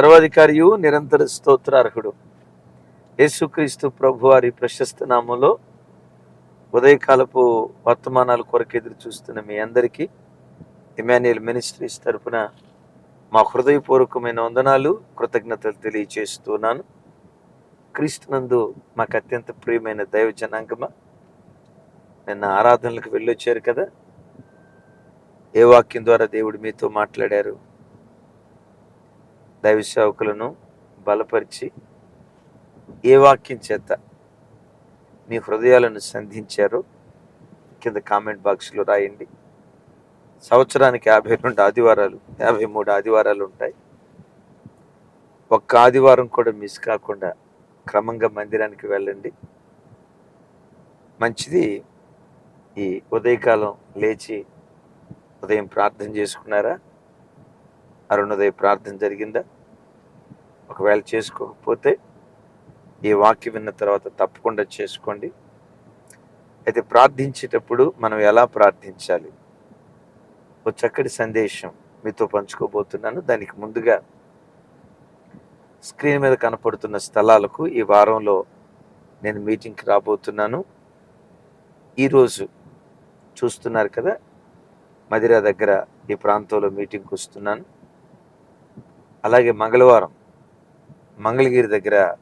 సర్వాధికారియు నిరంతర స్తోత్రార్హుడు. యేసుక్రీస్తు ప్రభు వారి ప్రశస్త నామంలో ఉదయకాలపు వర్తమానాల కొరకు ఎదురు చూస్తున్న మీ అందరికీ ఇమాన్యుయల్ మినిస్ట్రీస్ తరపున మా హృదయపూర్వకమైన వందనాలు కృతజ్ఞతలు తెలియచేస్తున్నాను. క్రీస్తునందు మాకు అత్యంత ప్రియమైన దైవ జనాంగమ నిన్న ఆరాధనలకు వెళ్ళొచ్చారు కదా. ఏ వాక్యం ద్వారా దేవుడు మీతో మాట్లాడారు? దైవ సేవకులను బలపరిచి ఏ వాక్యం చేత మీ హృదయాలను సంధించారో కింద కామెంట్ బాక్స్లో రాయండి. సంవత్సరానికి యాభై రెండు ఆదివారాలు యాభై మూడు ఆదివారాలు ఉంటాయి. ఒక్క ఆదివారం కూడా మిస్ కాకుండా క్రమంగా మందిరానికి వెళ్ళండి. మంచిది ఈ ఉదయకాలం లేచి ఉదయం ప్రార్థన చేసుకున్నారా? అరుణోదయ ప్రార్థన జరిగిందా? ఒకవేళ చేసుకోకపోతే ఈ వాక్యం విన్న తర్వాత తప్పకుండా చేసుకోండి. అయితే ప్రార్థించేటప్పుడు మనం ఎలా ప్రార్థించాలి? ఒక చక్కటి సందేశం మీతో పంచుకోబోతున్నాను. దానికి ముందుగా స్క్రీన్ మీద కనపడుతున్న స్థలాలకు ఈ వారంలో నేను మీటింగ్కి రాబోతున్నాను. ఈరోజు చూస్తున్నారు కదా మదిరా దగ్గర ఈ ప్రాంతంలో మీటింగ్కి వస్తున్నాను. అలాగే మంగళవారం మంగళగిరి దగ్గర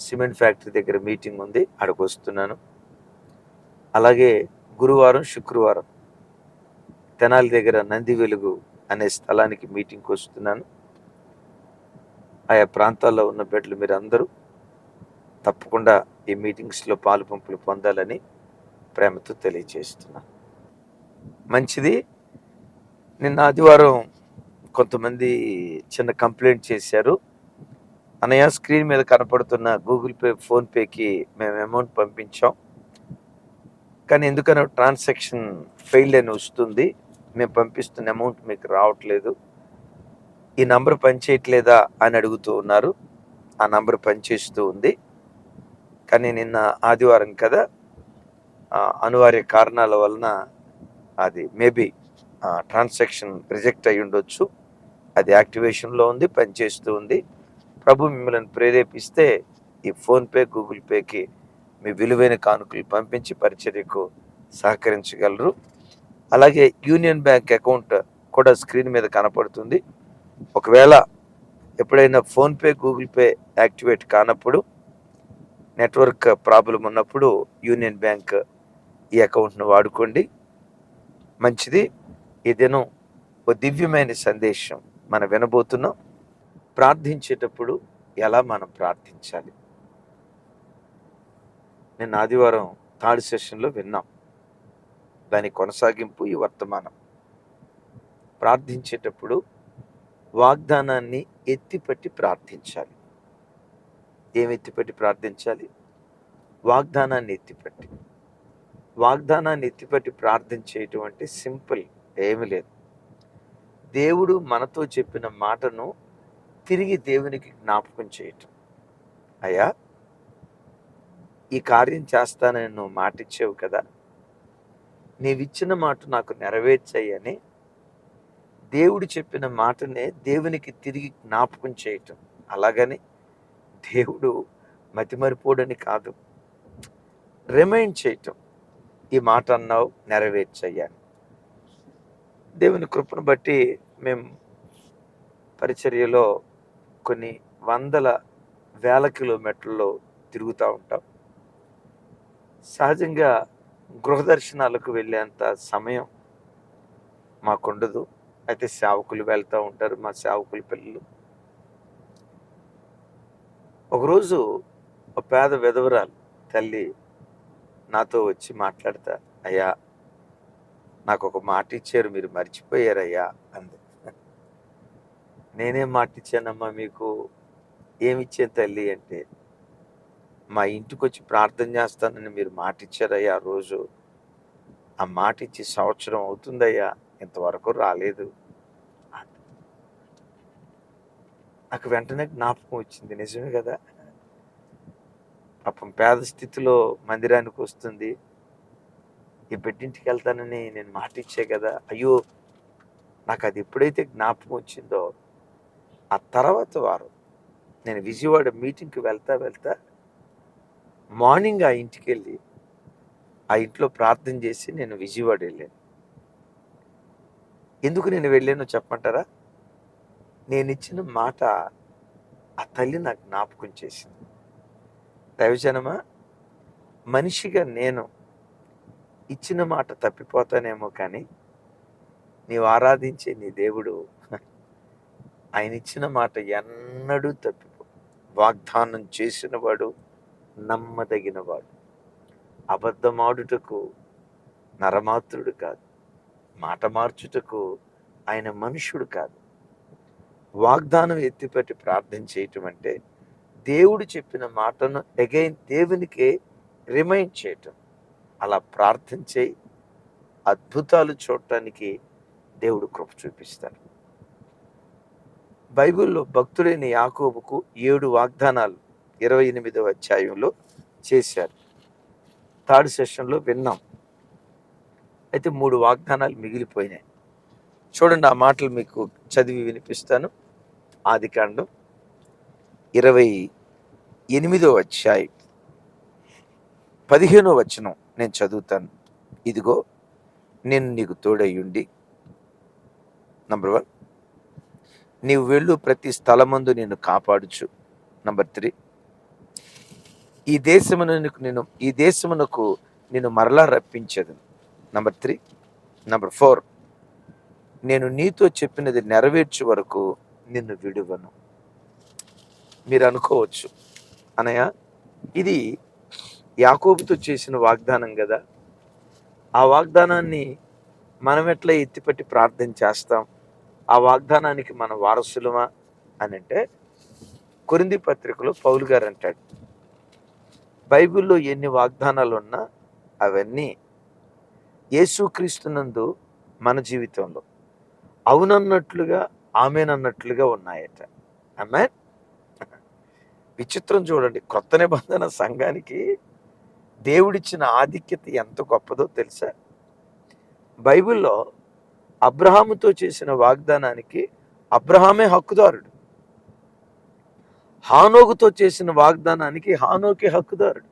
సిమెంట్ ఫ్యాక్టరీ దగ్గర మీటింగ్ ఉంది. అక్కడికి వస్తున్నాను. అలాగే గురువారం శుక్రవారం తెనాలి దగ్గర నంది వెలుగు అనే స్థలానికి మీటింగ్కి వస్తున్నాను. ఆయా ప్రాంతాల్లో ఉన్న బిడ్డలు మీరు అందరూ తప్పకుండా ఈ మీటింగ్స్లో పాలు పంపులు పొందాలని ప్రేమతో తెలియజేస్తున్నాను. మంచిది. నిన్న ఆదివారం కొంతమంది చిన్న కంప్లైంట్ చేశారు. అన్నయ్య స్క్రీన్ మీద కనపడుతున్న గూగుల్ పే ఫోన్పేకి మేము అమౌంట్ పంపించాం. కానీ ఎందుకనో ట్రాన్సాక్షన్ ఫెయిల్ అని వస్తుంది. మేము పంపిస్తున్న అమౌంట్ మీకు రావట్లేదు. ఈ నంబర్ పనిచేయట్లేదా అని అడుగుతూ ఉన్నారు. ఆ నంబర్ పనిచేస్తూ ఉంది. కానీ నిన్న ఆదివారం కదా అనివార్య కారణాల వలన అది మేబీ ట్రాన్సాక్షన్ రిజెక్ట్ అయి ఉండొచ్చు అది యాక్టివేషన్లో ఉంది పనిచేస్తూ ఉంది. ప్రభు మిమ్మల్ని ప్రేరేపిస్తే ఈ ఫోన్పే గూగుల్ పేకి మీ విలువైన కానుకలు పంపించి పరిచర్యకు సహకరించగలరు. అలాగే యూనియన్ బ్యాంక్ అకౌంట్ కూడా స్క్రీన్ మీద కనపడుతుంది. ఒకవేళ ఎప్పుడైనా ఫోన్పే గూగుల్ పే యాక్టివేట్ కానప్పుడు నెట్వర్క్ ప్రాబ్లం ఉన్నప్పుడు యూనియన్ బ్యాంక్ ఈ అకౌంట్ను వాడుకోండి. మంచిది. ఈ దినం ఓ దివ్యమైన సందేశం. మనం వినబోతున్నాం. ప్రార్థించేటప్పుడు ఎలా మనం ప్రార్థించాలి? నిన్న ఆదివారం థర్డ్ సెషన్లో విన్నాం. దాని కొనసాగింపు ఈ వర్తమానం. ప్రార్థించేటప్పుడు వాగ్దానాన్ని ఎత్తిపట్టి ప్రార్థించాలి. ఏమి ఎత్తిపట్టి ప్రార్థించాలి? వాగ్దానాన్ని ఎత్తిపట్టి. వాగ్దానాన్ని ఎత్తిపట్టి ప్రార్థన చేయటం అంటే సింపుల్ ఏమి లేదు. దేవుడు మనతో చెప్పిన మాటను తిరిగి దేవునికి జ్ఞాపకం చేయటం. అయ్యా ఈ కార్యం చేస్తానని నువ్వు మాటిచ్చావు కదా. నీవిచ్చిన మాట నాకు నెరవేర్చయ్యని దేవుడు చెప్పిన మాటనే దేవునికి తిరిగి జ్ఞాపకం చేయటం. అలాగని దేవుడు మతిమరిపోడని కాదు. రిమైండ్ చేయటం. ఈ మాట అన్నావు నెరవేర్చయ్యాను దేవుని కృపను బట్టి మేము పరిచర్యలో కొన్ని వందల వేల కిలోమీటర్లు తిరుగుతూ ఉంటాం. సహజంగా గృహదర్శనాలకు వెళ్ళేంత సమయం మాకుండదు. అయితే సేవకులు వెళ్తూ ఉంటారు మా సేవకుల పిల్లలు. ఒకరోజు ఒక పేద విధవరాలు తల్లి నాతో వచ్చి మాట్లాడతా అయ్యా నాకు ఒక మాట ఇచ్చారు మీరు మర్చిపోయారయ్యా అంది. నేనేం మాట ఇచ్చానమ్మా మీకు? ఏమిచ్చాను తల్లి అంటే మా ఇంటికి వచ్చి ప్రార్థన చేస్తానని మీరు మాట ఇచ్చారయ్యా ఆ రోజు. ఆ మాట ఇచ్చి సంవత్సరం అవుతుందయ్యా ఇంతవరకు రాలేదు నాకు వెంటనే జ్ఞాపకం వచ్చింది నిజమే కదా? పాపం పేద స్థితిలో మందిరానికి వస్తుంది ఈ బిడ్డింటికి వెళ్తానని నేను మాట ఇచ్చే కదా అయ్యో నాకు అది ఎప్పుడైతే జ్ఞాపకం వచ్చిందో ఆ తర్వాత వారం నేను విజయవాడ మీటింగ్కి వెళ్తా వెళ్తా మార్నింగ్ ఆ ఇంటికి వెళ్ళి ఆ ఇంట్లో ప్రార్థన చేసి నేను విజయవాడ వెళ్ళాను. ఎందుకు నేను వెళ్ళానో చెప్పమంటారా? నేను ఇచ్చిన మాట ఆ తల్లి నాకు జ్ఞాపకం చేసింది. దైవజనమా మనిషిగా నేను ఇచ్చిన మాట తప్పిపోతానేమో కానీ నీవు ఆరాధించే నీ దేవుడు ఆయన ఇచ్చిన మాట ఎన్నడూ తప్పిపో. వాగ్దానం చేసినవాడు నమ్మదగినవాడు. అబద్ధమాడుటకు నరమాత్రుడు కాదు. మాట మార్చుటకు ఆయన మనుషుడు కాదు. వాగ్దానం ఎత్తిపట్టి ప్రార్థన చేయటం అంటే దేవుడు చెప్పిన మాటను అగైన్ దేవునికే రిమైండ్ చేయటం. అలా ప్రార్థన చేయి అద్భుతాలు చూడటానికి దేవుడు కృప చూపిస్తాడు. బైబిల్లో భక్తుడైన యాకోబుకు ఏడు వాగ్దానాలు ఇరవై ఎనిమిదవ అధ్యాయంలో చేశారు. థర్డ్ సెషన్లో విన్నాం. అయితే మూడు వాగ్దానాలు మిగిలిపోయినాయి. చూడండి ఆ మాటలు మీకు చదివి వినిపిస్తాను. ఆది కాండం ఇరవై ఎనిమిదో అధ్యాయం పదిహేనో వచనం. నేను చదువుతాను. ఇదిగో నేను నీకు తోడయ్యుండి. నంబర్ వన్ నీవు వెళ్ళు ప్రతి స్థలమందు నేను కాపాడుచు. నంబర్ త్రీ ఈ దేశమునకు నేను ఈ దేశమునకు నేను మరలా రప్పించదు. నంబర్ త్రీ నంబర్ ఫోర్ నేను నీతో చెప్పినది నెరవేర్చే వరకు నిన్ను విడువను. మీరు అనుకోవచ్చు. అనయా ఇది యాకోబుతో చేసిన వాగ్దానం కదా? ఆ వాగ్దానాన్ని మనం ఎట్లా ఎత్తిపట్టి ప్రార్థన చేస్తాం? ఆ వాగ్దానానికి మన వారసులమా? అని అంటే కొరింది పత్రికలో పౌలు గారు అంటాడు. బైబిల్లో ఎన్ని వాగ్దానాలు ఉన్నా అవన్నీ యేసుక్రీస్తునందు మన జీవితంలో అవునన్నట్లుగా ఆమెనన్నట్లుగా ఉన్నాయట. అమ్మాయి విచిత్రం చూడండి. కొత్త నిబంధన సంఘానికి దేవుడిచ్చిన ఆధిక్యత ఎంత గొప్పదో తెలుసా? బైబిల్లో అబ్రహాముతో చేసిన వాగ్దానానికి అబ్రహామే హక్కుదారుడు. హానోగుతో చేసిన వాగ్దానానికి హానోకే హక్కుదారుడు.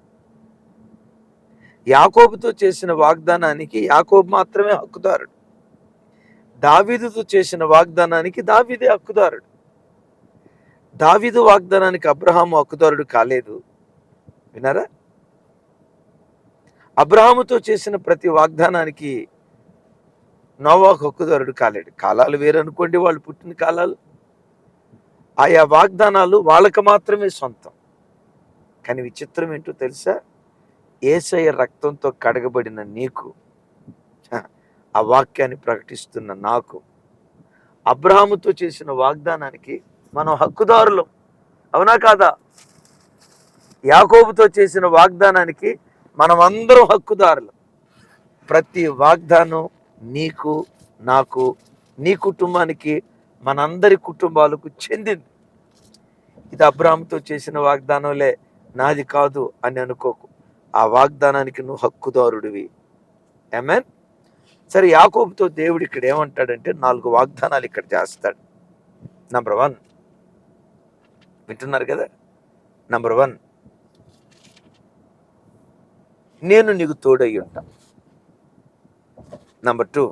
యాకోబుతో చేసిన వాగ్దానానికి యాకోబు మాత్రమే హక్కుదారుడు. దావీదుతో చేసిన వాగ్దానానికి దావీదే హక్కుదారుడు. దావీదు వాగ్దానానికి అబ్రహాము హక్కుదారుడు కాలేదు. వినారా అబ్రహాముతో చేసిన ప్రతి వాగ్దానానికి నోవాకు హక్కుదారుడు కాలేడు. కాలాలు వేరనుకోండి వాళ్ళు పుట్టిన కాలాలు. ఆయా వాగ్దానాలు వాళ్ళకి మాత్రమే సొంతం. కానీ విచిత్రం ఏంటో తెలుసా? ఏసయ రక్తంతో కడగబడిన నీకు ఆ వాక్యాన్ని ప్రకటిస్తున్న నాకు అబ్రహాముతో చేసిన వాగ్దానానికి మనం హక్కుదారులం. అవునా కాదా? యాకోబుతో చేసిన వాగ్దానానికి మనం అందరం ప్రతి వాగ్దానం నీకు నాకు నీ కుటుంబానికి మనందరి కుటుంబాలకు చెందింది. ఇది అబ్రాహాముతో చేసిన వాగ్దానంలే. నాది కాదు అని అనుకోకు. ఆ వాగ్దానానికి నువ్వు హక్కుదారుడివి. ఎమెన్ సరే యాకోబుతో దేవుడు ఇక్కడ ఏమంటాడంటే నాలుగు వాగ్దానాలు ఇక్కడ చేస్తాడు. నంబర్ వన్ వింటున్నారు కదా? నంబర్ వన్ నేను నీకు తోడై ఉంటా. నంబర్ టూ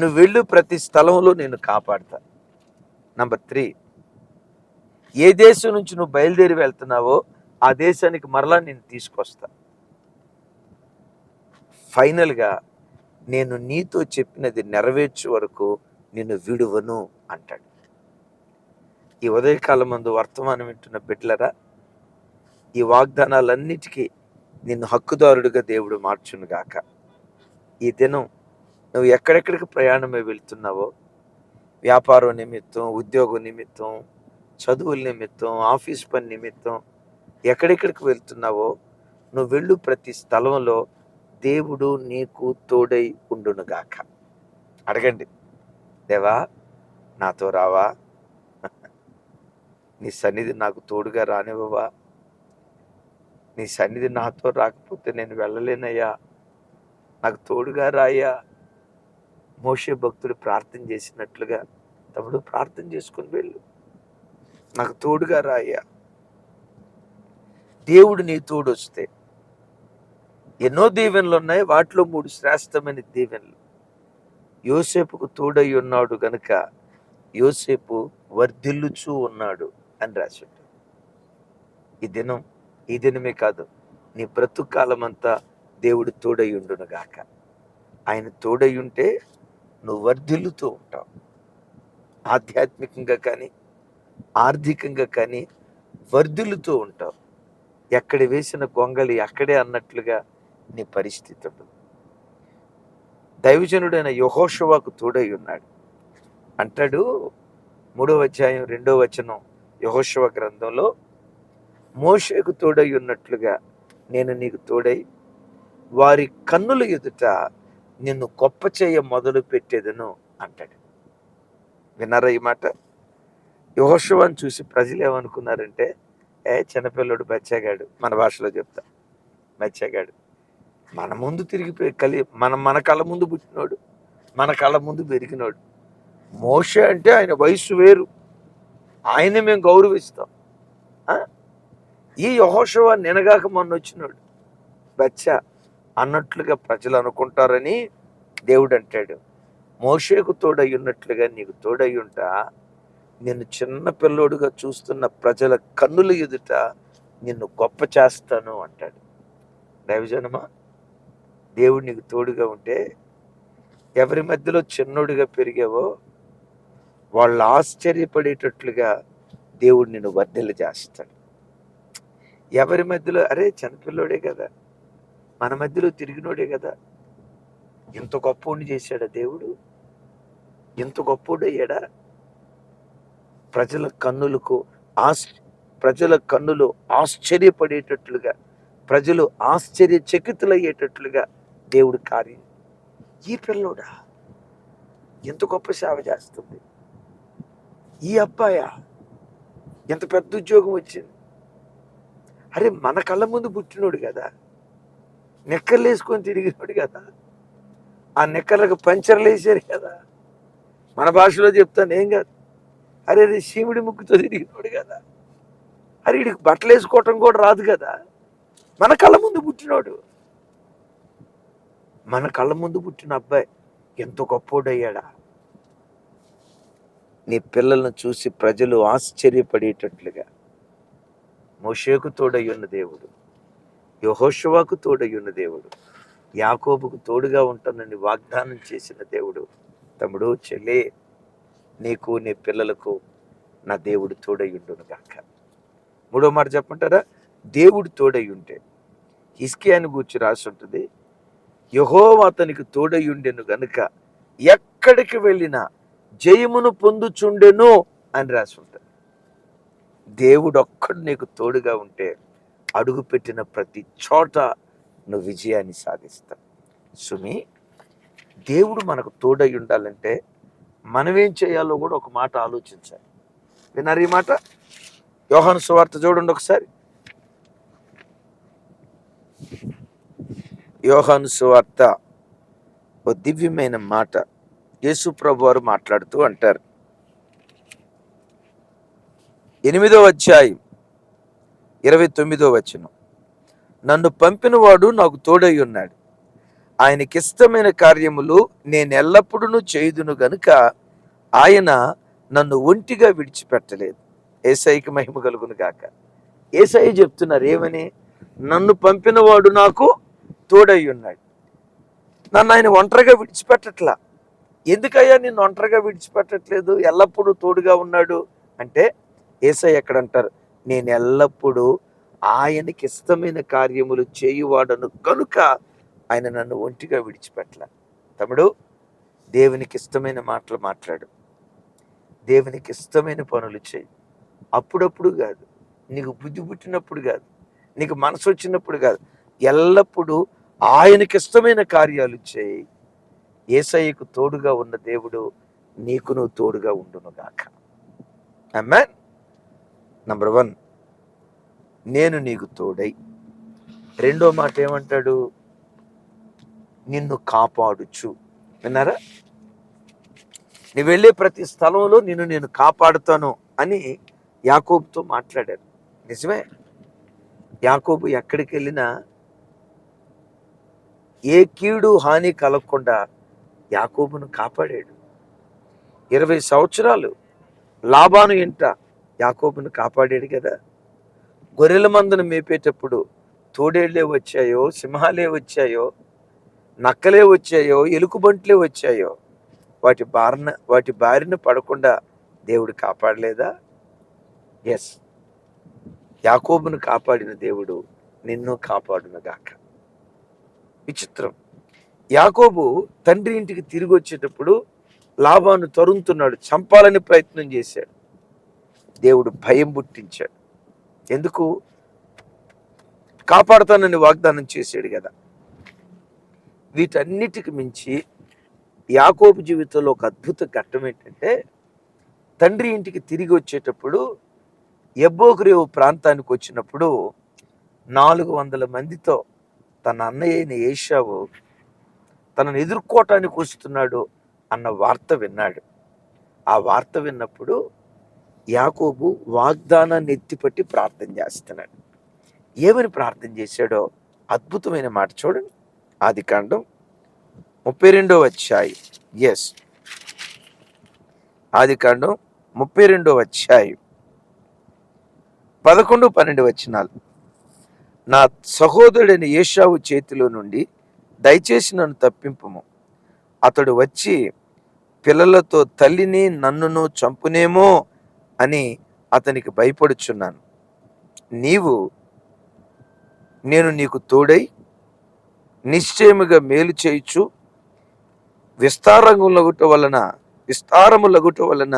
నువ్వు వెళ్ళు ప్రతి స్థలంలో నేను కాపాడతా. నంబర్ త్రీ ఏ దేశం నుంచి నువ్వు బయలుదేరి వెళ్తున్నావో ఆ దేశానికి మరలా నేను తీసుకొస్తా. ఫైనల్గా నేను నీతో చెప్పినది నెరవేర్చే వరకు నిన్ను విడువను అంటాడు. ఈ ఉదయకాలం మందు వర్తమానం వింటున్న బిడ్లరా ఈ వాగ్దానాలన్నిటికీ నిన్ను హక్కుదారుడిగా దేవుడు మార్చును గాక ఈ దినం నువ్వు ఎక్కడెక్కడికి ప్రయాణమై వెళ్తున్నావో వ్యాపారం నిమిత్తం ఉద్యోగం నిమిత్తం చదువుల నిమిత్తం ఆఫీస్ పని నిమిత్తం ఎక్కడెక్కడికి వెళ్తున్నావో నువ్వు వెళ్ళు ప్రతి స్థలంలో దేవుడు నీకు తోడై ఉండునుగాక. అడగండి. దేవా నాతో రావా? నీ సన్నిధి నాకు తోడుగా రానివ్వవా? నీ సన్నిధి నాతో రాకపోతే నేను వెళ్ళలేనయ్యా. నాకు తోడుగా రాయ్యా. మోషే భక్తుడు ప్రార్థన చేసినట్లుగా తమ్ముడు ప్రార్థన చేసుకుని వెళ్ళు. నాకు తోడుగా రాయ్యా. దేవుడు నీ తోడు వస్తే ఎన్నో దీవెనలు ఉన్నాయి. వాటిలో మూడు శ్రేష్టమైన దీవెనలు. యోసేపుకు తోడై ఉన్నాడు గనుక యోసేపు వర్ధిల్లుచూ ఉన్నాడు అని రాశాడు ఈ దినం ఈ దినమే కాదు నీ బ్రతుకాలం అంతా దేవుడు తోడై గాక ఆయన తోడై ఉంటే నువ్వు వర్ధిల్లుతూ ఉంటావు. ఆధ్యాత్మికంగా కానీ ఆర్థికంగా కానీ వర్ధిల్లుతూ ఉంటావు. ఎక్కడ వేసిన కొంగలి అక్కడే అన్నట్లుగా నీ పరిస్థితి ఉండదు. దైవజనుడైన యహోషవాకు తోడై ఉన్నాడు అంటాడు మూడో అధ్యాయం రెండో వచనం యహోషవ గ్రంథంలో మోషకు తోడై ఉన్నట్లుగా నేను నీకు తోడై వారి కన్నుల ఎదుట నిన్ను గొప్ప చేయ మొదలు పెట్టేదను అంటాడు. విన్నారా ఈ మాట? యోషవాన్ని చూసి ప్రజలు ఏమనుకున్నారంటే ఏ చిన్నపిల్లడు బచ్చాగాడు మన భాషలో చెప్తా బచ్చాగాడు. మన ముందు తిరిగిపోయి కలి మన మన కళ్ళ ముందు పుట్టినోడు మన కళ్ళ ముందు పెరిగినోడు. మోష అంటే ఆయన వయసు వేరు. ఆయన మేము గౌరవిస్తాం. ఈ యహోషవ నినగాక మొన్న వచ్చినోడు బచ్చ అన్నట్లుగా ప్రజలు అనుకుంటారని దేవుడు అంటాడు. మోషేకు తోడై ఉన్నట్లుగా నీకు తోడై ఉంటా నిన్ను చిన్న పిల్లోడుగా చూస్తున్న ప్రజల కన్నుల ఎదుట నిన్ను గొప్ప చేస్తాను అంటాడు. దైవజనమా దేవుడు నీకు తోడుగా ఉంటే ఎవరి మధ్యలో చిన్నోడుగా పెరిగావో వాళ్ళు ఆశ్చర్యపడేటట్లుగా దేవుడు నిన్ను వర్ధలు చేస్తాడు ఎవరి మధ్యలో? అరే చిన్నపిల్లోడే కదా. మన మధ్యలో తిరిగినోడే కదా. ఇంత గొప్పోడిని చేశాడా దేవుడు? ఇంత గొప్పోడు అయ్యాడా ప్రజల కన్నులకు ఆశ ప్రజల కన్నులు ఆశ్చర్యపడేటట్లుగా ప్రజలు ఆశ్చర్యచకితులయ్యేటట్లుగా దేవుడు కార్యం ఈ పిల్లోడా? ఎంత గొప్ప సేవ చేస్తుంది. ఈ అబ్బాయా? ఎంత పెద్ద ఉద్యోగం వచ్చింది. అరే మన కళ్ళ ముందు పుట్టినోడు కదా. నెక్కర్లు వేసుకొని తిరిగినోడు కదా. ఆ నెక్కర్లకు పంచర్లు వేసారు కదా. మన భాషలో చెప్తాను ఏం కాదు. అరే అరే శివుడి ముక్కుతో తిరిగినోడు కదా. అరే వీడికి బట్టలు వేసుకోవటం కూడా రాదు కదా. మన కళ్ళ ముందు పుట్టినోడు. మన కళ్ళ ముందు పుట్టిన అబ్బాయి ఎంత గొప్పోడయ్యాడా. నీ పిల్లలను చూసి ప్రజలు ఆశ్చర్యపడేటట్లుగా. మోషేకు తోడయ్యున్న దేవుడు యహోషువాకు తోడయ్యున్న దేవుడు యాకోబుకు తోడుగా ఉంటానని వాగ్దానం చేసిన దేవుడు తమ్ముడు చెల్లే నీకు నీ పిల్లలకు నా దేవుడు తోడయ్యుండును ఉండును గాక. మూడో మాట చెప్పంటారా దేవుడు తోడై ఉంటే హిస్కియాని గూర్చి రాసి ఉంటుంది యహో అతనికి తోడయ్యుండెను గనుక ఎక్కడికి వెళ్ళినా జయమును పొందుచుండెను అని రాసి ఉంటుంది దేవుడు ఒక్కడు నీకు తోడుగా ఉంటే అడుగు పెట్టిన ప్రతి చోట నువ్వు విజయాన్ని సాధిస్తావు. సుమి దేవుడు మనకు తోడై ఉండాలంటే మనం ఏం చేయాలో కూడా ఒక మాట ఆలోచించాలి. విన్నారు ఈ మాట? యోహాను సువార్త చూడండి ఒకసారి. యోహాను సువార్త ఓ దివ్యమైన మాట. యేసు ప్రభు వారు మాట్లాడుతూ అంటారు ఎనిమిదో అధ్యాయం ఇరవై తొమ్మిదో వచనం. నన్ను పంపినవాడు నాకు తోడై ఉన్నాడు. ఆయనకిష్టమైన కార్యములు నేను ఎల్లప్పుడూ చేయుదును గనుక ఆయన నన్ను ఒంటిగా విడిచిపెట్టలేదు. ఏసైకి మహిమ కలుగును కాక ఏసై చెప్తున్నారు ఏమని? నన్ను పంపినవాడు నాకు తోడై ఉన్నాడు. నన్ను ఆయన ఒంటరిగా విడిచిపెట్టట్లా. ఎందుకయ్యా నిన్ను ఒంటరిగా విడిచిపెట్టట్లేదు? ఎల్లప్పుడూ తోడుగా ఉన్నాడు. అంటే ఏసై ఎక్కడంటారు? నేను ఎల్లప్పుడూ ఆయనకి ఇష్టమైన కార్యములు చేయువాడను కనుక ఆయన నన్ను ఒంటిగా విడిచిపెట్టల తమ్ముడు దేవునికి ఇష్టమైన మాటలు మాట్లాడు. దేవునికి ఇష్టమైన పనులు చేయి. అప్పుడప్పుడు కాదు. నీకు బుద్ధి పుట్టినప్పుడు కాదు. నీకు మనసు వచ్చినప్పుడు కాదు. ఎల్లప్పుడూ ఆయనకి ఇష్టమైన కార్యాలు చేయి. ఏసయ్యకు తోడుగా ఉన్న దేవుడు నీకు నువ్వు తోడుగా ఉండును గాక అమ్మాన్ నంబర్ వన్ నేను నీకు తోడై. రెండో మాట ఏమంటాడు? నిన్ను కాపాడుచు. విన్నారా? నీ వెళ్ళే ప్రతి స్థలంలో నిన్ను నేను కాపాడుతాను అని యాకోబుతో మాట్లాడారు నిజమే? యాకోబు ఎక్కడికి వెళ్ళినా ఏ కీడు హాని కలగకుండా యాకోబును కాపాడాడు. ఇరవై సంవత్సరాలు లాభాను ఇంట యాకోబును కాపాడాడు కదా. గొర్రెల మందును మేపేటప్పుడు తోడేళ్ళే వచ్చాయో సింహాలే వచ్చాయో నక్కలే వచ్చాయో ఎలుకబంట్లే వచ్చాయో వాటి బారిన వాటి బారిన పడకుండా దేవుడు కాపాడలేదా? ఎస్ యాకోబును కాపాడిన దేవుడు నిన్ను కాపాడునుగాక విచిత్రం. యాకోబు తండ్రి ఇంటికి తిరిగి వచ్చేటప్పుడు లాభాను తరుముతున్నాడు చంపాలని ప్రయత్నం చేశాడు. దేవుడు భయం పుట్టించాడు. ఎందుకు? కాపాడుతానని వాగ్దానం చేశాడు కదా. వీటన్నిటికి మించి యాకోబు జీవితంలో ఒక అద్భుత ఘట్టం ఏంటంటే తండ్రి ఇంటికి తిరిగి వచ్చేటప్పుడు ఎబ్బోకురేవు ప్రాంతానికి వచ్చినప్పుడు నాలుగు వందల మందితో తన అన్నయ్య అయిన ఏషావు తనను ఎదుర్కోవటానికి వస్తున్నాడు అన్న వార్త విన్నాడు. ఆ వార్త విన్నప్పుడు యాకోబు వాగ్దానాన్ని ఎత్తిపట్టి ప్రార్థన చేస్తున్నాడు. ఏమని ప్రార్థన చేశాడో అద్భుతమైన మాట చూడండి. ఆది కాండం ముప్పై రెండో అధ్యాయం. ఎస్ ఆది కాండం ముప్పై రెండో అధ్యాయం. పదకొండు పన్నెండు వచ్చినాలు నా సహోదరుడైన ఏషావు చేతిలో నుండి దయచేసి నన్ను తప్పింపము. అతడు వచ్చి పిల్లలతో తల్లిని నన్నును చంపునేమో అని అతనికి భయపడుచున్నాను. నీవు నేను నీకు తోడై నిశ్చయముగా మేలు చేయుచు విస్తారములగుట వలన విస్తారము లగుట వలన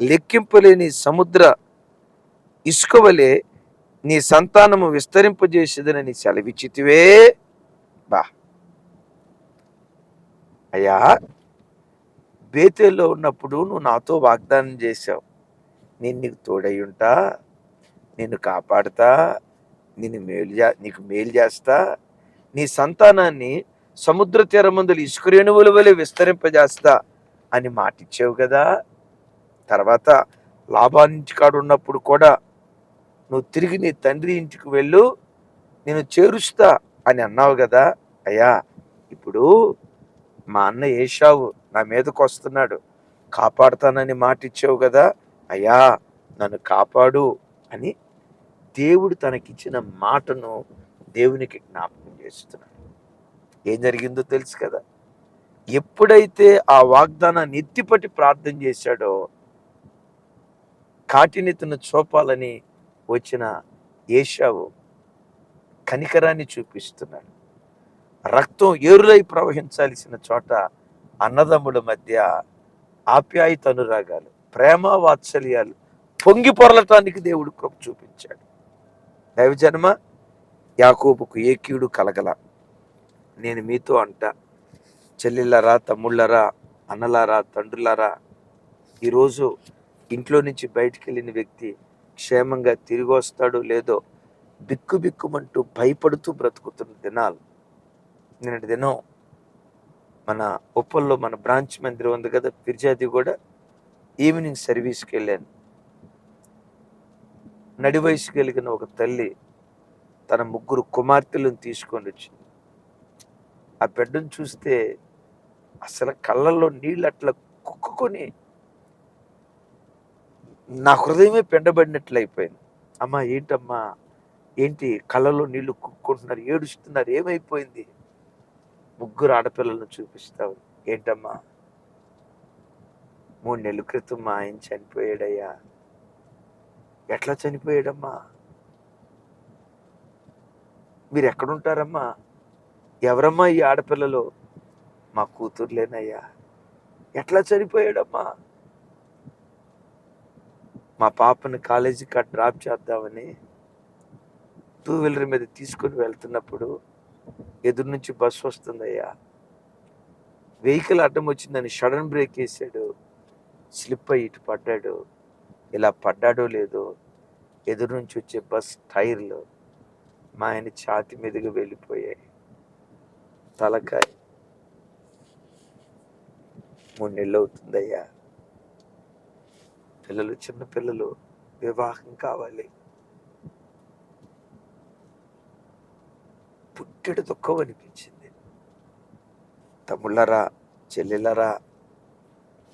లెక్కింపలేని సముద్ర ఇసుక వలె నీ సంతానము విస్తరింపజేసేదనని సెలవిచ్చితివే. బా. అయ్యా బేతేల్లో ఉన్నప్పుడు నువ్వు నాతో వాగ్దానం చేశావు. నేను నీకు తోడయ్యుంటా నేను నిన్ను కాపాడుతా నిన్ను మేలు చే నీకు మేలు చేస్తా. నీ సంతానాన్ని సముద్ర తీరమందులు ఇసుకరేణువుల వలె విస్తరింపజేస్తా అని మాటిచ్చావు కదా. తర్వాత లాభానికి కాడున్నప్పుడు కూడా నువ్వు తిరిగి నీ తండ్రి ఇంటికి వెళ్ళు నేను చేరుస్తా అని అన్నావు కదా. అయ్యా ఇప్పుడు మా అన్న ఏషావు నా మీదకు వస్తున్నాడు కాపాడుతానని మాట ఇచ్చావు కదా. అయ్యా నన్ను కాపాడు అని దేవుడు తనకిచ్చిన మాటను దేవునికి జ్ఞాపకం చేస్తున్నాడు. ఏం జరిగిందో తెలుసు కదా? ఎప్పుడైతే ఆ వాగ్దానాన్ని ఎత్తిపట్టి ప్రార్థన చేశాడో కాటినితను చూపాలని వచ్చిన ఏషావు కనికరాన్ని చూపిస్తున్నాడు. రక్తం ఏరులై ప్రవహించాల్సిన చోట అన్నదమ్ముల మధ్య ఆప్యాయత అనురాగాలు ప్రేమ వాత్సల్యాలు పొంగి పొరలటానికి దేవుడు కృప చూపించాడు. దైవజన్మ యాకోబుకు ఏకీయుడు కలగల. నేను మీతో అంట చెల్లెళ్ళరా తమ్ముళ్ళరా అన్నలారా తండ్రులారా ఈరోజు ఇంట్లో నుంచి బయటికి వెళ్ళిన వ్యక్తి క్షేమంగా తిరిగి వస్తాడో లేదో బిక్కు బిక్కుమంటూ భయపడుతూ బ్రతుకుతున్న దినాలు. నిన్నటి దినం మన ఉప్పల్లో మన బ్రాంచ్ మందిరం ఉంది కదా ఫిర్జాది కూడా ఈవినింగ్ సర్వీస్కి వెళ్ళాను. నడి వయసు కలిగిన ఒక తల్లి తన ముగ్గురు కుమార్తెలను తీసుకొని వచ్చింది. ఆ బిడ్డను చూస్తే అసలు కళ్ళల్లో నీళ్ళు అట్లా కుక్కుకొని నా హృదయమే పెండబడినట్లు అయిపోయింది. అమ్మా ఏంటమ్మా? ఏంటి కళ్ళలో నీళ్ళు కుక్కుంటున్నారు ఏడుస్తున్నారు ఏమైపోయింది? ముగ్గురు ఆడపిల్లలను చూపిస్తావు ఏంటమ్మా? మూడు నెలల క్రితం మా ఆయన చనిపోయాడయ్యా. ఎట్లా చనిపోయాడమ్మా? మీరు ఎక్కడుంటారమ్మా ఎవరమ్మా ఈ ఆడపిల్లలు? మా కూతుర్లేనయ్యా. ఎట్లా చనిపోయాడమ్మా? మా పాపని కాలేజీకి డ్రాప్ చేద్దామని టూ వీలర్ మీద తీసుకొని వెళ్తున్నప్పుడు ఎదురు నుంచి బస్సు వస్తుందయ్యా. వెహికల్ అడ్డం వచ్చిందని సడన్ బ్రేక్ వేసాడు. స్లిప్ అయ్యి ఇటు పడ్డాడు. ఇలా పడ్డాడో లేదో ఎదురు నుంచి వచ్చే బస్ టైర్లు మా ఆయన ఛాతి మీదుగా వెళ్ళిపోయాయి. తలకాయ మూడు నెలలు అవుతుందయ్యా. పిల్లలు చిన్న పిల్లలు వివాహం కావాలి. పుట్టెడు దుఃఖం అనిపించింది. తమ్ముళ్ళరా చెల్లెలరా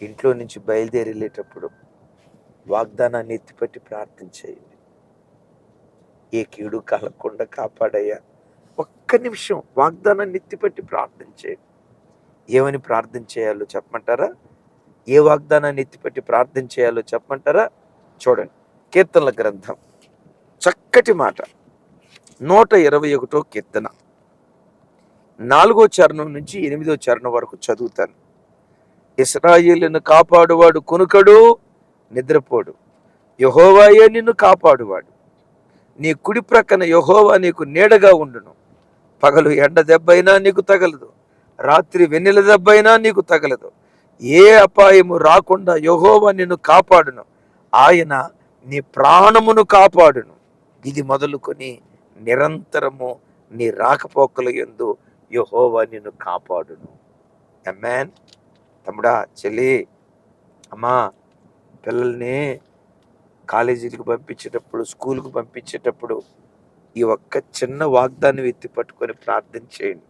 ఇంట్లో నుంచి బయలుదేరి వెళ్ళేటప్పుడు వాగ్దానాన్ని ఎత్తిపట్టి ప్రార్థన చేయండి. ఏ కీడు కలగకుండా కాపాడయ్యా. ఒక్క నిమిషం వాగ్దానాన్ని ఎత్తిపెట్టి ప్రార్థన చేయండి. ఏమని ప్రార్థన చేయాలో చెప్పమంటారా? ఏ వాగ్దానాన్ని ఎత్తిపట్టి ప్రార్థన చేయాలో చెప్పమంటారా? చూడండి కీర్తనల గ్రంథం. చక్కటి మాట. నూట ఇరవై ఒకటో కీర్తన. నాలుగో చరణం నుంచి ఎనిమిదో చరణం వరకు చదువుతాను. ఇస్రాయిల్ను కాపాడువాడు కొనుకడు నిద్రపోడు. యహోవాయే నిన్ను కాపాడువాడు. నీ కుడి ప్రక్కన యహోవా నీకు నీడగా ఉండును. పగలు ఎండ దెబ్బైనా నీకు తగలదు. రాత్రి వెన్నెల దెబ్బైనా నీకు తగలదు. ఏ అపాయము రాకుండా యహోవా నిన్ను కాపాడును. ఆయన నీ ప్రాణమును కాపాడును. ఇది మొదలుకొని నిరంతరము నీ రాకపోకల ఎందు యహోవా నిన్ను కాపాడును. మ్యాన్ తమ్ముడా చెల్లి అమ్మా పిల్లల్ని కాలేజీలకు పంపించేటప్పుడు స్కూల్కి పంపించేటప్పుడు ఈ ఒక్క చిన్న వాగ్దానం ఎత్తి పట్టుకొని ప్రార్థన చేయండి.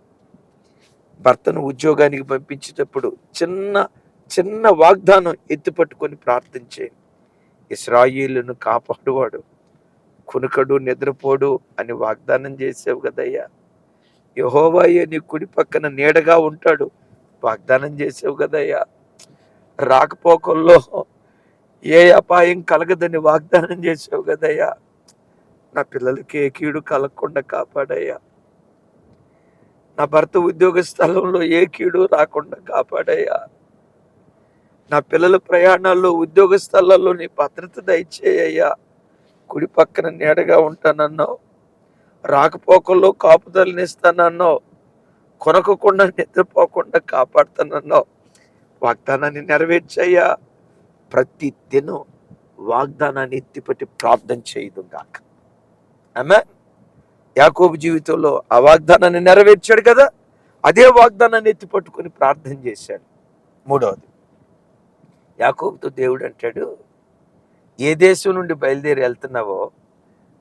భర్తను ఉద్యోగానికి పంపించేటప్పుడు చిన్న చిన్న వాగ్దానం ఎత్తి పట్టుకొని ప్రార్థన చేయండి. ఇస్రాయిలను కాపాడువాడు కునుకడు నిద్రపోడు అని వాగ్దానం చేసావు కదయ్యా. యహోవాయే నీ కుడి పక్కన నీడగా ఉంటాడు. వాగ్దానం చేసావు కదయ్యా. రాకపోకల్లో ఏ అపాయం కలగదని వాగ్దానం చేసావు కదయ్యా. నా పిల్లలకి ఏ కీడు కలగకుండా కాపాడయ్యా. నా భర్త ఉద్యోగ స్థలంలో ఏ కీడు రాకుండా కాపాడయ్యా. నా పిల్లల ప్రయాణాల్లో ఉద్యోగ స్థలాల్లో నీ భద్రత దయచేయ్యా కుడి పక్కన నీడగా ఉంటానన్నావు. రాకపోకల్లో కాపుదలనిస్తానన్నావు కొనకకుండా నిద్రపోకుండా కాపాడుతానన్నావు. వాగ్దానాన్ని నెరవేర్చయ్యా. ప్రతి దినం వాగ్దానాన్ని ఎత్తిపట్టి ప్రార్థన చేయదుగాక ఆమె యాకోబు జీవితంలో ఆ వాగ్దానాన్ని నెరవేర్చాడు కదా. అదే వాగ్దానాన్ని ఎత్తిపట్టుకొని ప్రార్థన చేశాడు. మూడవది యాకోబుతో దేవుడు అంటాడు ఏ దేశం నుండి బయలుదేరి వెళ్తున్నావో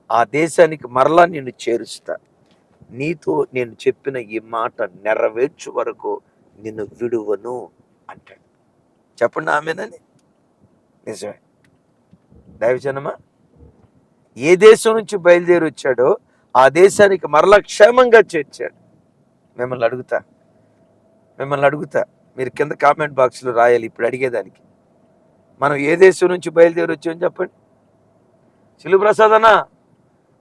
ఆ దేశానికి మరలా నిన్ను చేరుస్తా. నీతో నేను చెప్పిన ఈ మాట నెరవేర్చు వరకు నిన్ను విడువను అంటాడు. చెప్పండి ఆమెనని? నిజమే. దైవజనమా? ఏ దేశం నుంచి బయలుదేరి వచ్చాడో ఆ దేశానికి మరలా క్షేమంగా చేర్చాడు. మిమ్మల్ని అడుగుతా. మిమ్మల్ని అడుగుతా. మీరు కింద కామెంట్ బాక్స్లో రాయాలి ఇప్పుడు అడిగేదానికి. మనం ఏ దేశం నుంచి బయలుదేరి వచ్చామని చెప్పండి. శిలుప్రసాద్ అన్న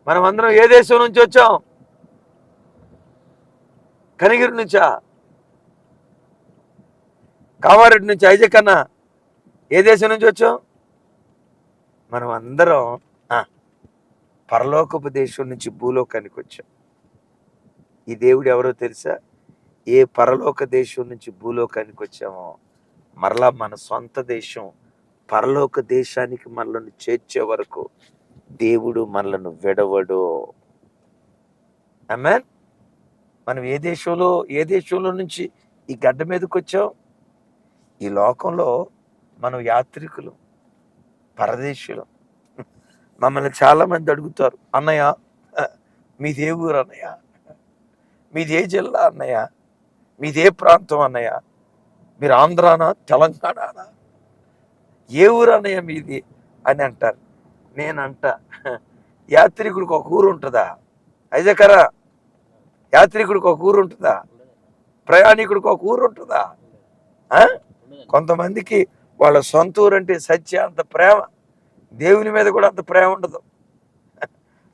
మనం అందరం ఏ దేశం నుంచి వచ్చాం? కనిగిరి నుంచా? కామారెడ్డి నుంచి ఐజక్ అన్న ఏ దేశం నుంచి వచ్చాం మనం అందరం ఆ, పరలోకపు దేశం నుంచి భూలోకానికి వచ్చాం. ఈ దేవుడు ఎవరో తెలుసా? ఏ పరలోక దేశం నుంచి భూలోకానికి వచ్చామో? మరలా మన సొంత దేశం పరలోక దేశానికి మనలను చేర్చే వరకు దేవుడు మనలను విడవడు. అమెన్ మనం ఏ దేశంలో ఏ దేశంలో నుంచి ఈ గడ్డ మీదకి వచ్చాం? ఈ లోకంలో మనం యాత్రికులు పరదేశులు. మమ్మల్ని చాలామంది అడుగుతారు అన్నయ్య మీదే ఊరు అన్నయ్య? మీదే జిల్లా అన్నయ్య? మీదే ప్రాంతం అన్నయ్య? మీరు ఆంధ్రానా తెలంగాణనా? ఏ ఊరు అన్నయ్య మీది? అని అంటారు. నేనంట యాత్రికుడికి ఒక ఊరు ఉంటుందా? ఐజకరా యాత్రికుడికి ఒక ఊరు ఉంటుందా? ప్రయాణికుడికి ఒక ఊరు ఉంటుందా? ఆ? కొంతమందికి వాళ్ళ సొంత ఊరు అంటే సత్య అంత ప్రేమ. దేవుని మీద కూడా అంత ప్రేమ ఉండదు.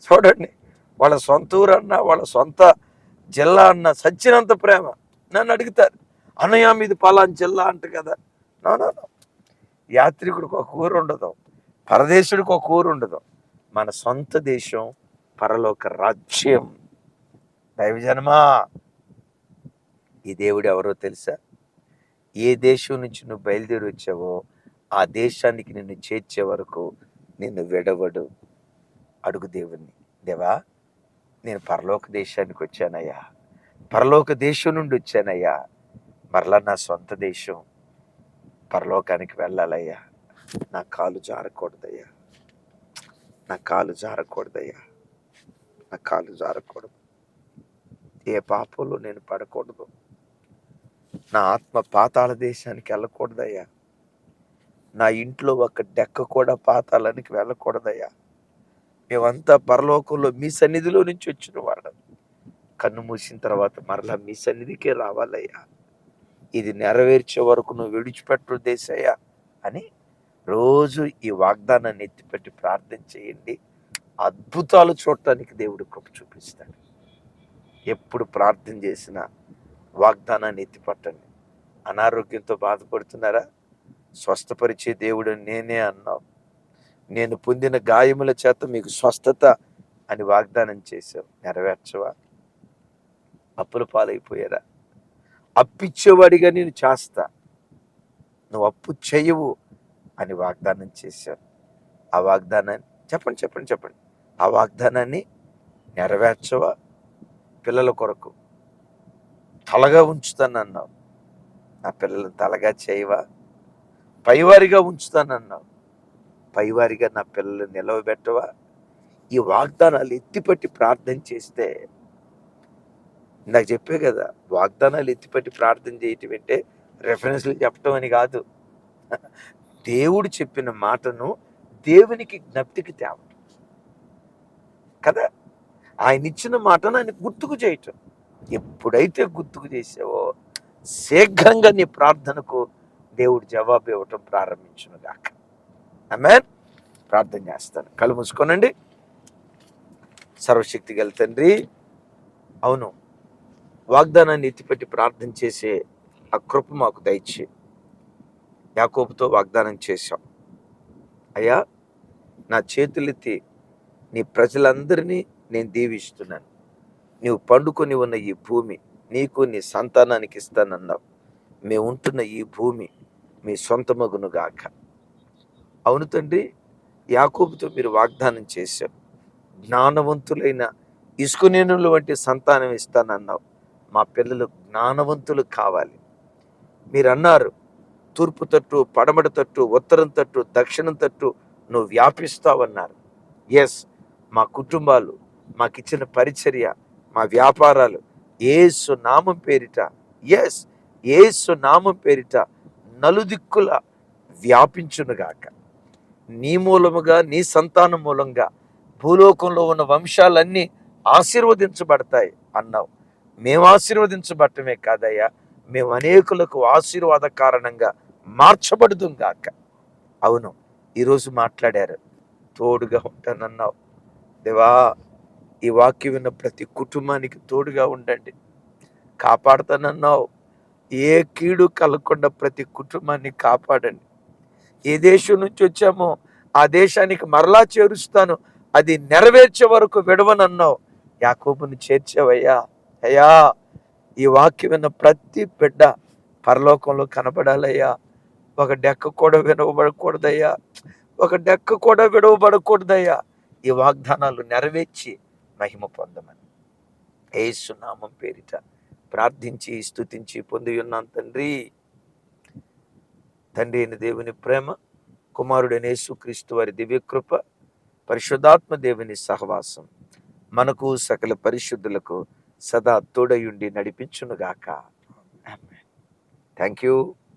చూడండి వాళ్ళ సొంత ఊరు అన్న వాళ్ళ సొంత జిల్లా అన్న సచ్చినంత ప్రేమ. నన్ను అడుగుతారు అన్నయ్య మీది పలాన్ జిల్లా? అంట కదా. No no. యాత్రికుడికి ఒక ఊరు ఉండదు. పరదేశుడికి ఒక ఊరు ఉండదు. మన సొంత దేశం పరలోక రాజ్యం. దైవజనమా ఈ దేవుడు ఎవరో తెలుసా? ఏ దేశం నుంచి నువ్వు బయలుదేరి వచ్చావో ఆ దేశానికి నిన్ను చేర్చే వరకు నిన్ను విడవడు. అడుగు దేవుణ్ణి. దేవా నేను పరలోక దేశానికి వచ్చానయ్యా. పరలోక దేశం నుండి వచ్చానయ్యా. మరలా నా సొంత దేశం పరలోకానికి వెళ్ళాలయ్యా. నా కాలు జారకూడదయ్యా. నా కాలు జారకూడదయ్యా. నా కాలు జారకూడదు. ఏ పాపంలో నేను పడకూడదు. నా ఆత్మ పాతాళ దేశానికి వెళ్ళకూడదయ్యా. నా ఇంట్లో ఒక డెక్క కూడా పాతాళానికి వెళ్ళకూడదయ్యా. మేమంతా పరలోకంలో మీ సన్నిధిలో నుంచి వచ్చిన వాడు కన్ను మూసిన తర్వాత మరలా మీ సన్నిధికే రావాలయ్యా. ఇది నెరవేర్చే వరకు నువ్వు విడిచిపెట్టు దేశయ్యా అని రోజు ఈ వాగ్దానాన్ని ఎత్తిపెట్టి ప్రార్థన చేయండి. అద్భుతాలు చూడటానికి దేవుడు కృప చూపిస్తాడు. ఎప్పుడు ప్రార్థన చేసినా వాగ్దానాన్ని ఎత్తిపట్టండి అనారోగ్యంతో బాధపడుతున్నారా? స్వస్థపరిచే దేవుడు నేనే అన్నావు. నేను పొందిన గాయముల చేత మీకు స్వస్థత అని వాగ్దానం చేశావు. నెరవేర్చవా? అప్పుల పాలైపోయారా? అప్పిచ్చేవాడిగా నేను చేస్తా. నువ్వు అప్పు చేయవు అని వాగ్దానం చేశావు. ఆ వాగ్దానాన్ని చెప్పండి చెప్పండి చెప్పండి. ఆ వాగ్దానాన్ని నెరవేర్చవా? పిల్లల కొరకు. తలగా ఉంచుతానన్నావు. నా పిల్లలను తలగా చేయవా? పైవారిగా ఉంచుతానన్నావు. పైవారిగా నా పిల్లలు నిలవబెట్టవా? ఈ వాగ్దానాలు ఎత్తిపట్టి ప్రార్థన చేస్తే నాకు చెప్పే కదా వాగ్దానాలు ఎత్తిపట్టి ప్రార్థన చేయటం అంటే రెఫరెన్స్లు చెప్పటం అని కాదు. దేవుడు చెప్పిన మాటను దేవునికి జ్ఞప్తికి తేవటం. కదా? ఆయన ఇచ్చిన మాటను ఆయన గుర్తుకు చేయటం. ఎప్పుడైతే గుర్తుకు చేసావో శీఘ్రంగా నీ ప్రార్థనకు దేవుడు జవాబు ఇవ్వటం ప్రారంభించును గాక ఆమెన్. ప్రార్థన చేస్తాను. కళ్ళు మూసుకోనండి. సర్వశక్తి గల తండ్రి అవును వాగ్దానాన్ని ఎత్తిపెట్టి ప్రార్థన చేసే ఆ కృప మాకు దయచే. యాకోబుతో వాగ్దానం చేశాం. అయ్యా నా చేతులెత్తి నీ ప్రజలందరినీ నేను దీవిస్తున్నాను. నీవు పండుకొని ఉన్న ఈ భూమి నీకు నీ సంతానానికి ఇస్తానన్నావు. మేము ఉంటున్న ఈ భూమి మీ సొంతమగును గాక. అవును తండ్రి యాకోబుతో మీరు వాగ్దానం చేశారు. జ్ఞానవంతులైన ఇసుకునేనుల వంటి సంతానం ఇస్తానన్నావు. మా పిల్లలు జ్ఞానవంతులు కావాలి. మీరు అన్నారు తూర్పు తట్టు పడమట తట్టు ఉత్తరం తట్టు దక్షిణం తట్టు నువ్వు వ్యాపిస్తావన్నారు. ఎస్ మా కుటుంబాలు మాకిచ్చిన పరిచర్య మా వ్యాపారాలు. ఏసు నామం పేరిట ఎస్ ఏసు నామం పేరిట నలుదిక్కుల వ్యాపించునుగాక. నీ మూలముగా నీ సంతానం మూలంగా భూలోకంలో ఉన్న వంశాలన్నీ ఆశీర్వదించబడతాయి అన్నావు. మేము ఆశీర్వదించబడటమే కాదయ్యా మేము అనేకులకు ఆశీర్వాద కారణంగా మార్చబడుదుం గాక అవును ఈరోజు మాట్లాడారు. తోడుగా ఉంటానన్నావు. దేవా ఈ వాక్యం విన్న ప్రతి కుటుంబానికి తోడుగా ఉండండి. కాపాడుతానన్నావు. ఏ కీడు కలగకుండా ప్రతి కుటుంబాన్ని కాపాడండి. ఏ దేశం నుంచి వచ్చామో ఆ దేశానికి మరలా చేరుస్తాను. అది నెరవేర్చే వరకు విడవనన్నావు. యాకోబుని చేర్చావయ్యా. అయ్యా ఈ వాక్యం విన్న ప్రతి బిడ్డ పరలోకంలో కనపడాలయ్యా ఒక డెక్క కూడా వినవబడకూడదయ్యా ఒక డెక్క కూడా విడవబడకూడదయ్యా. ఈ వాగ్దానాలు నెరవేర్చి మహిమ పొందమని ఏసు నామం పేరిట ప్రార్థించి స్తుతించి పొంది ఉన్నాం తండ్రి. తండ్రి అయిన దేవుని ప్రేమ కుమారుడైన యేసుక్రీస్తు వారి దివ్యకృప పరిశుద్ధాత్మ దేవుని సహవాసం మనకు సకల పరిశుద్ధులకు సదా తోడయుండి నడిపించునుగాక. Thank you